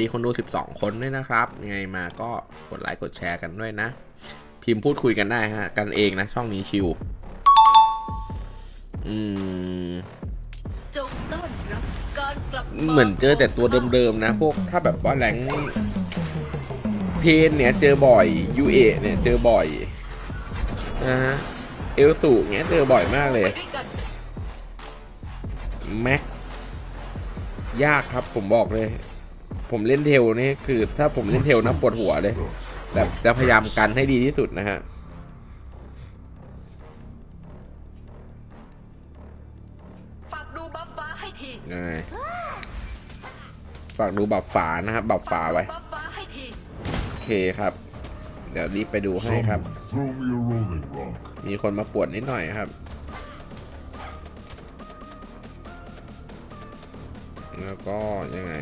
ดีคนดู 12 คนด้วยนะครับ ยังไงมาก็กดไลค์กดแชร์กันด้วยนะ พิมพ์พูดคุยกันได้ฮะ กันเองนะ ช่องนี้ชิว อืมเหมือนเจอแต่ตัวเดิมๆนะ พวกถ้าแบบว่าแรงเพนเนี่ยเจอบ่อยยูเอเนี่ยเจอบ่อยนะฮะเอลสูเงี้ยเจอบ่อยมากเลยแม็กยากครับผมบอกเลย ผมเล่นเทลนี่คือ ถ้าผมเล่นเทลนะปวดหัวเลยแบบจะพยายามกันให้ดีที่สุดนะฮะฝากดูบัฟฟ้าให้ทีฝากดูบับฝานะครับบับฟฟ้าให้โอเคครับ เดี๋ยวรีบไปดูให้ครับ มีคนมาปวดนิดหน่อยครับแล้วก็ยังไง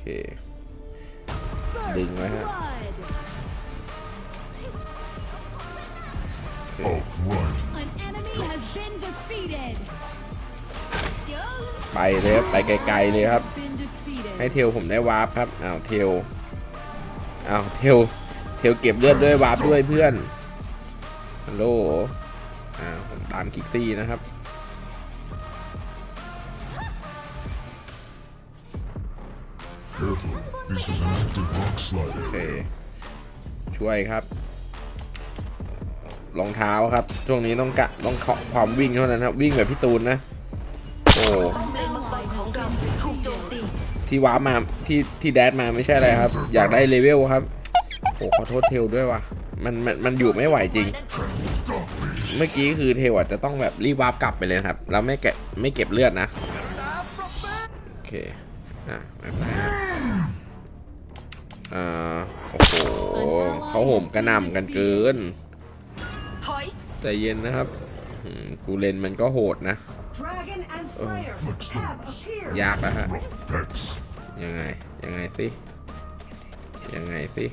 เค ดึงไว้ฮะโอเค Oh, right. An enemy has been defeated. ไปเลยครับไปไกลๆเลยครับ ให้เทลผมได้วาร์ปครับอ้าวเทลอ้าวเทลเทลเก็บเลือดด้วยวาร์ปด้วยเพื่อนฮัลโหลอ่าผมตามคิกซี่นะครับ Careful. This is an active rock โอ slider. เค ช่วยครับ รองเท้าครับ ช่วงนี้ต้องกะต้องเคาะความวิ่งเท่านั้นครับ วิ่งแบบพี่ตูนนะ โอ้โจมตีที่ว้ามาที่ที่แดดมาไม่ใช่อะไรครับ อยากได้เลเวลครับ โอ้ขอโทษเทลด้วยว่ะ มันมันมันอยู่ไม่ไหวจริง เมื่อกี้คือเทลอะจะต้องแบบรีบวาร์ปกลับไปเลยครับ แล้วไม่เก็บไม่เก็บเลือดนะ โอเค อะไม่เป็นไรฮะ อ่าโอ้โหเขาโหมกระหน่ำกันเกินถอยใจเย็นนะครับอืมกูเลนมันก็โหดนะ Dragon and Slayer Flex have those. appeared. ยากแล้วฮะ Rock pecks. ยังไงยังไงสิยังไงสิ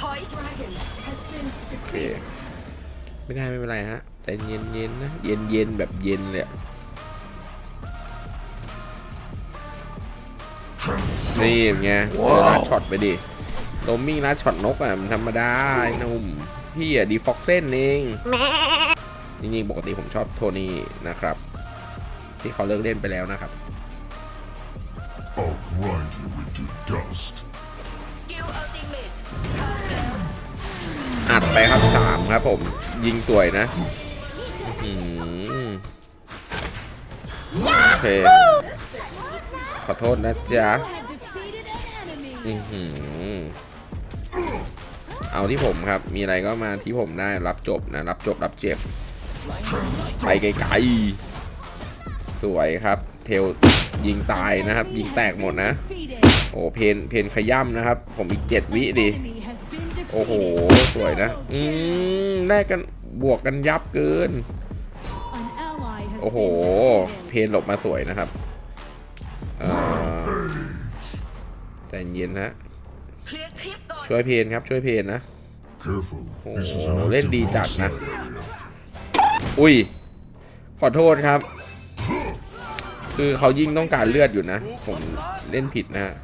ถอย Dragon has been โอเค defeated. ไม่ได้ไม่เป็นไรฮะแต่เย็นเย็นๆนะเย็นเย็นๆแบบเย็นเลย อะนี่ไงเจอลัดช็อตไปดิโดมมิ่งลัดช็อตนกอะมันธรรมดาไอ้หนุ่มพี่อะดีฟ็อกเส้นเองจริงๆปกติผมชอบโทนี่นะครับ ที่เขาเลิกเล่นไปแล้วนะครับ I'll grind you into dust. สกิลอัลติเมทพร้อมแล้วอัดไปครับสามครับผม ยิงสวยนะอื้อหือโอเค ขอโทษนะจ๊ะอือหือเอาที่ผมครับ มีอะไรก็มาที่ผมได้รับจบนะ รับจบรับเจ็บ ไปไกลๆ สวยครับ เทลยิงตายนะครับ ยิงแตกหมดนะ โอ้เพนเพนขย่ำนะครับ ผมอีกเจ็ดวิดิ โอ้โห สวยนะ อืมแลกกันบวกกันยับเกิน โอ้โห เพนหลบมาสวยนะครับ ใจเย็นนะเคลียร์คลิปก่อนช่วยเพนครับช่วยเพนนะ Careful. Oh, This is an lên đi active chặt rock nè. slider. อุ้ย ขอโทษครับ คือเขายิ่งต้องการเลือดอยู่นะ ผมเล่นผิดนะฮะ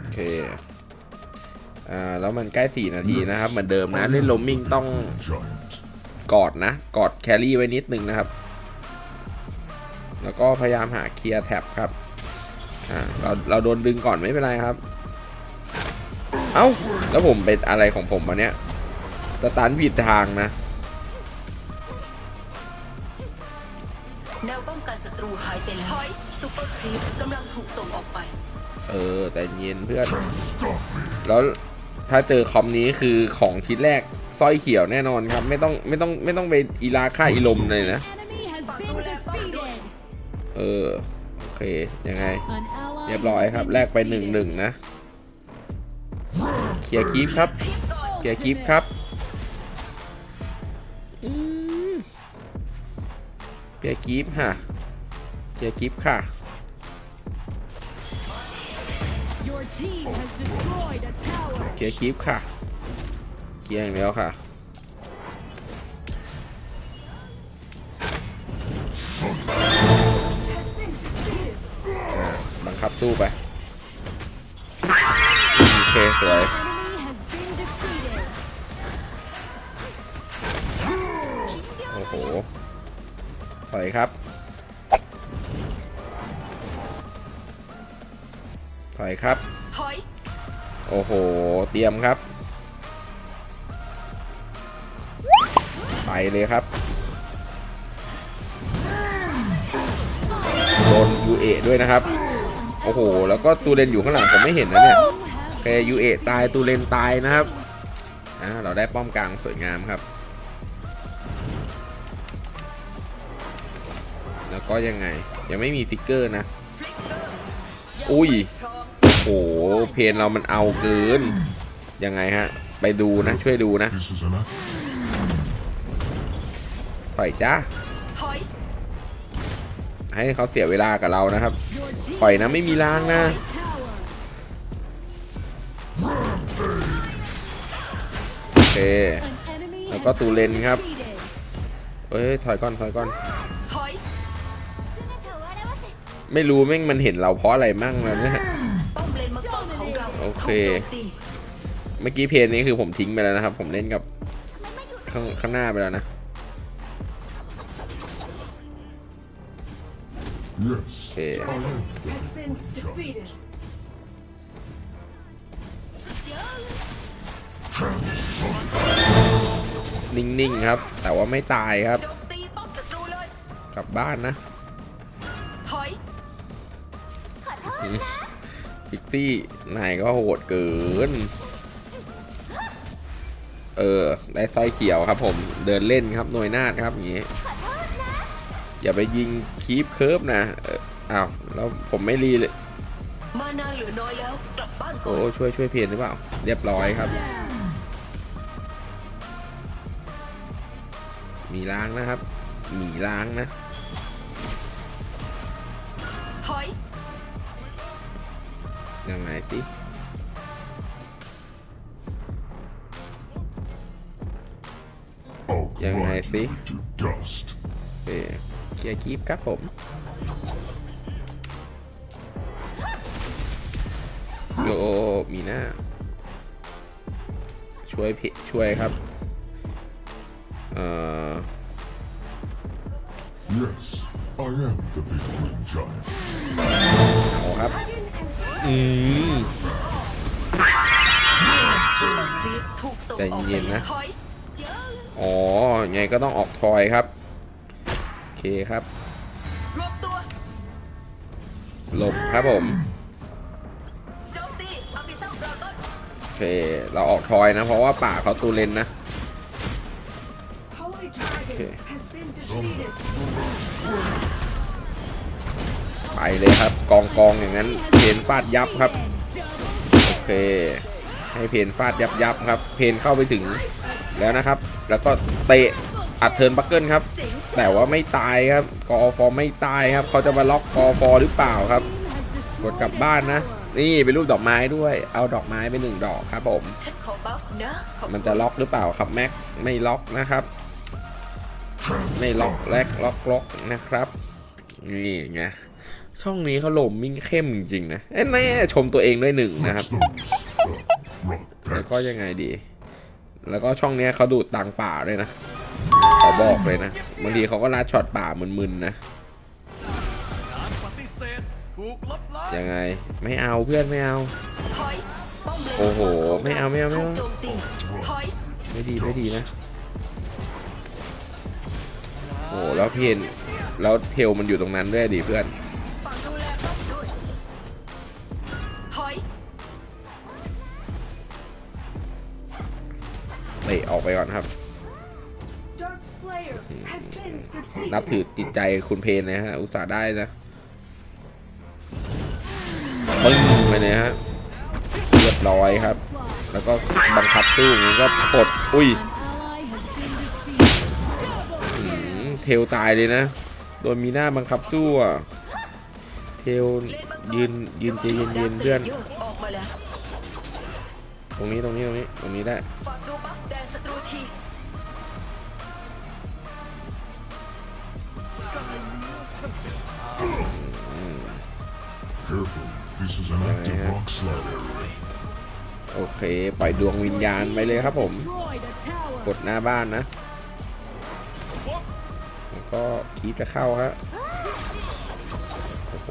โอเคอ่าแล้วมันใกล้สี่นาทีนะครับ เหมือนเดิมนะ เล่นโลมมิ่งต้อง Giant. กอดนะ กอดแครี่ไว้นิดนึงนะครับ แล้วก็พยายามหาเคลียร์แท็บครับอ่าเราเราโดนดึงก่อนไม่เป็นไรครับ เอ้าแล้วผมเป็นอะไรของผมวะเนี่ยสตาร์ทผิดทางนะแนวป้องกันศัตรูหายไปแล้วถอยซุปเปอร์ครีปกำลังถูกส่งออกไป เออ แต่เย็นเพื่อน Stop me. แล้วถ้าเจอคอมนี้คือของชิ้นแรกสร้อยเขียวแน่นอนครับ ไม่ต้องไม่ต้องไม่ต้องไปอีลาค่าอีลมเลยนะ เออ โอเค ยังไง An ally เรียบร้อย has ครับ been แลกไปหนึ่งหนึ่ง defeated. นะ เคลียร์คีปครับคลิปก่อนเคลียร์คีปครับอืมเคลียร์คีปฮะเคลียร์คีปค่ะ Your team has destroyed a tower. เคลียร์คีปค่ะ เคลียร์อย่างเดียวค่ะ สู้ไป โอเค สวย โอ้โหถอยครับ ถอยครับ โอ้โห เตรียมครับ ไปเลยครับ โดนยูเอด้วยนะครับ อ้โห แล้วก็ตูเรนอยู่ข้างหลังผมไม่เห็นนะเนี่ยเคยูเอตายตูเรนตายนะครับอ่าเราได้ป้อมกลางสวยงามครับ แล้วก็ยังไงยังไม่มีฟิกเกอร์นะ อุ้ยโอ้โหเพนเรามันเอาเกิน ยังไงฮะ ไปดูนะ ช่วยดูนะถอยจ้าให้เขาเสียเวลากับเรานะครับ ปล่อยนะไม่มีล้างนะโอเคแล้วก็ตูเลนครับเอ้ยถอยก่อนถอยก่อน ไม่รู้แม่งมันเห็นเราเพราะอะไรมั่งแล้วเนี่ยโอเค เมื่อกี้เพนนี้คือผมทิ้งไปแล้วนะครับ ผมเล่นกับข้างข้างหน้าไปแล้วนะ Yes. Okay. I am Has been defeated. นิ่งๆครับ แต่ว่าไม่ตายครับโจมตีป้อมศัตรูเลยกลับบ้านนะถอยพิกซี่นายก็โหดเกิน เออ ได้สร้อยเขียวครับผม เดินเล่นครับหน่วยนาดครับอย่างงี้ อย่าไปยิงคีปเคิร์ฟนะเอออ้าวแล้วผมไม่รีเลยมานาเหลือน้อยแล้วกลับบ้านก่โอ้อนช่วยช่วยเพนหรือเปล่า เรียบร้อยครับ Down. มีล้างนะครับหมีล้างนะถอยยังไงติ I'll ยังไง grind สิ you to dust. โอ เคเคลียร์คีปครับผมโยมีหน้า ช่วยเพช่วยครับ เอ่อ Yes, I am the big green giant. เอาครับ Dragon and อืมครีปถูกส่งใจออกไปเย็นๆนะถอยอ๋อไงก็ต้องออกทอยครับโอ เคครับรวบตัวหลบครับผมโจมตีอาบิเซลดราก้อนโอเค เราออกทอยนะ เพราะว่าป่าเขาตูเลนนะ Holy Dragon Okay. has been defeated. ไปเลยครับ กองกองอย่างนั้น เพนฟาดยับครับ โอเค ให้เพนฟาดยับยับครับ เพนเข้าไปถึงแล้วนะครับ แล้วก็เตะ อัดเทิร์นบักเกิลครับ แต่ว่าไม่ตายครับกอฟอไม่ตายครับ เขาจะมาล็อกกอฟอหรือเปล่าครับ กดกลับบ้านนะ นี่เป็นรูปดอกไม้ด้วย เอาดอกไม้ไปหนึ่งดอกครับผม มันจะล็อกหรือเปล่าครับแม็กไม่ล็อกนะครับ ไม่ล็อกแลกล็อกล็อกนะครับ นี่ไงช่องนี้เขาลมมิ่งเข้มจริงๆนะเอ้แน่ชมตัวเองด้วยหนึ่งนะครับแล้วก็ยังไงดี แล้วก็ช่องนี้เขาดูดตังป่าด้วยนะ ขอบอกเลยนะบางทีเขาก็ลัดช็อตป่ามึนๆนะยังไงไม่เอาเพื่อนไม่เอา โอ้โห ไม่เอาไม่เอาไม่เอาไม่ดีไม่ดีนะโอ้แล้วเพนแล้วเทลมันอยู่ตรงนั้นด้วยดิเพื่อนฝากดูแลป้อมด้วยถอยเตะออกไปก่อนครับ นับถือจิตใจคุณเพนนะฮะ อุตส่าห์ได้นะปึ้งไปเลยฮะ เรียบร้อยครับ แล้วก็บังคับสู้อย่างนี้ก็ปลดอุ้ยเทลตายเลยนะ โดนมีหน้าบังคับสู้อะ เทลยืนยืนใจเย็นๆเพื่อนเลเยอร์ออกมาแล้วตรงนี้ตรงนี้ตรงนี้ตรงนี้ได้ Careful. This is an active rock slide area. โอเค ปล่อยดวงวิญญาณไปเลยครับผม Destroyed a tower. กดหน้าบ้านนะ แล้วก็คีบจะเข้าฮะ โอ้โห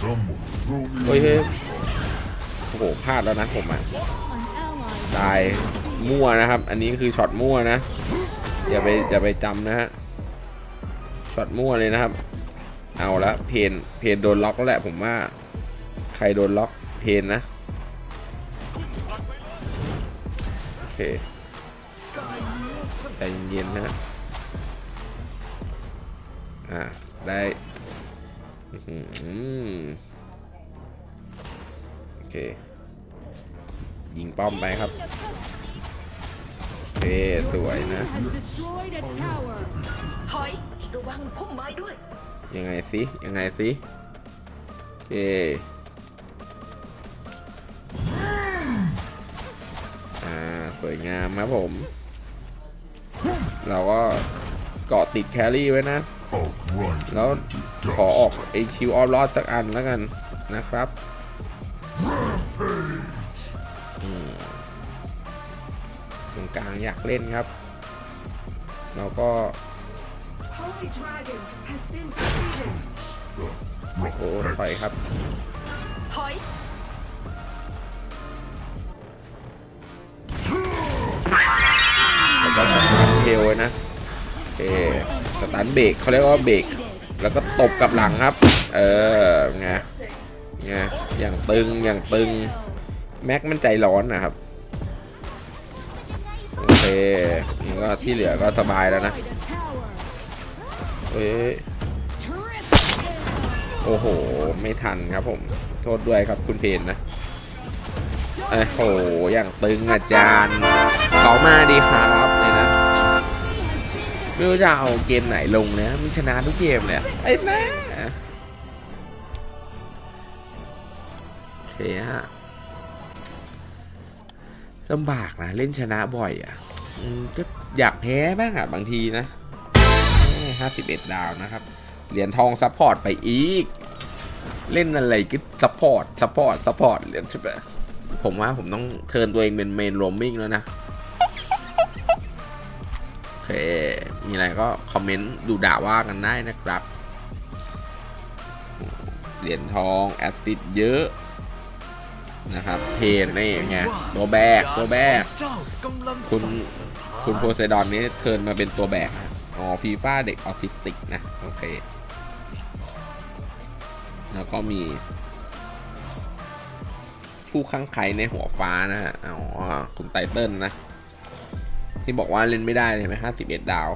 Someone throw me เฮ้ย a เฮ้ย โอ้โห พลาดแล้วนะผมอะ An ally ตาย มั่วนะครับ อันนี้คือช็อตมั่วนะ อย่าไปอย่าไปจำนะฮะ ช็อตมั่วเลยนะครับ เอาละเพนเพนโดนล็อกแล้วแหละผมว่า ใครโดนล็อกเพนนะ โอเคใจเย็นๆนะฮะ อ่าได้โอเค ยิงป้อมไปครับ เคสวยนะ ถอยระวังพุ่มไม้ด้วย ยังไงสิยังไงสิโอเคอ่าสวยงามครับผม เราก็เกาะติดแครี่ไว้นะ แล้วขอออกไอคิวออฟลอดสักอันแล้วกันนะครับ กลางอยากเล่นครับ เราก็ Holy Dragon has been defeated. The rock โอ้ถอย hex. ครับถอยแล้วก็สตันเทลไว้นะโอเคสตันเบรกเขาเรียกว่าเบรกแล้วก็ตบกลับหลังครับ เออไงไงอย่างตึงอย่างตึงแม็กมันใจร้อนนะครับ โอเคนี่ก็ที่เหลือก็สบายแล้วนะเอ้ยโอ้โห ไม่ทันครับผม โทษด้วยครับคุณเพนนะโอ้โห อย่างตึงอาจารย์ต่อมาดีครับเลยนะไม่รู้จะเอาเกมไหนลงนะมันชนะทุกเกมเลยไอ้แม่โอเคฮะ ลำบากนะ เล่นชนะบ่อยอะก็อยากแพ้บ้างอะบางทีนะห้าสิบเอ็ดดาวนะครับ เหรียญทองซัพพอร์ตไปอีก เล่นอะไรก็ซัพพอร์ตซัพพอร์ตซัพพอร์ตเหรียญใช่ไหมผมว่าผมต้องเทิร์นตัวเองเป็นเมนโรมมิ่งแล้วนะโอเค มีอะไรก็คอมเมนต์ดูด่าว่ากันได้นะครับ เหรียญทอง แอสติดเยอะ นะครับ เพนนี่ไงตัวแบกตัวแบก คุณคุณโพไซดอนนี้เทินมาเป็นตัวแบกอ๋อฟีฟ่าเด็กออทิสติกนะ โอเค แล้วก็มีผู้ข้างใครในหัวฟ้านะฮะ อ๋อ คุณไตเติ้ลนะ ที่บอกว่าเล่นไม่ได้ใช่ไหมห้าสิบเอ็ดดาว